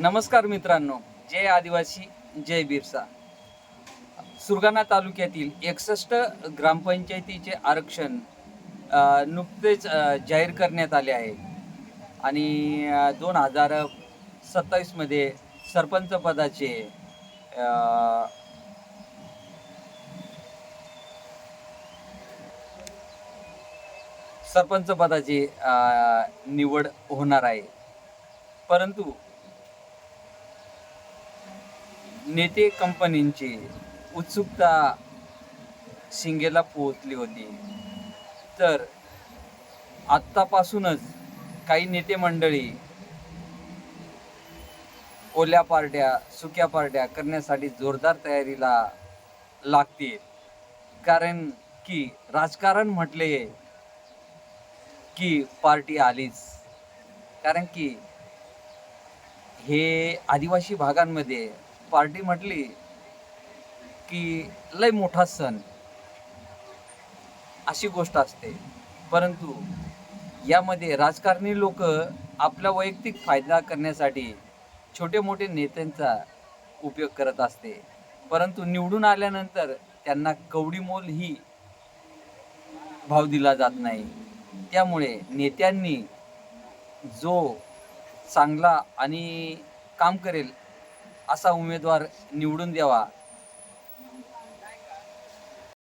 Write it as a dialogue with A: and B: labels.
A: नमस्कार मित्रांनो जय आदिवासी जय बिरसा. सुरगाणा तालुक्यातील एकसष्ट ग्रामपंचायतीचे आरक्षण नुकतेच जाहीर करण्यात आले आहे. आणि दोन हजार सत्तावीसमध्ये सरपंच पदाचे सरपंच पदाची निवड होणार आहे. परंतु नेते कंपनींची उत्सुकता शिंगेला पोहोचली होती. तर आत्तापासूनच काही नेते मंडळी ओल्या पार्ट्या सुक्या पार्ट्या करण्यासाठी जोरदार तयारीला लागतील. कारण की राजकारण म्हटले की पार्टी आलीच. कारण की हे आदिवासी भागांमध्ये पार्टी म्हटली की लय मोठा सण. अशी गोष्ट असते. परंतु यामध्ये राजकारणी लोक आपला वैयक्तिक फायदा करण्यासाठी छोटे मोठे नेत्यांचा उपयोग करत असते. परंतु निवडून आल्यानंतर त्यांना कवडी मोल ही भाव दिला जात नाही. त्यामुळे नेत्यांनी जो चांगला आणि काम करेल असा उमेदवार निवडून द्यावा.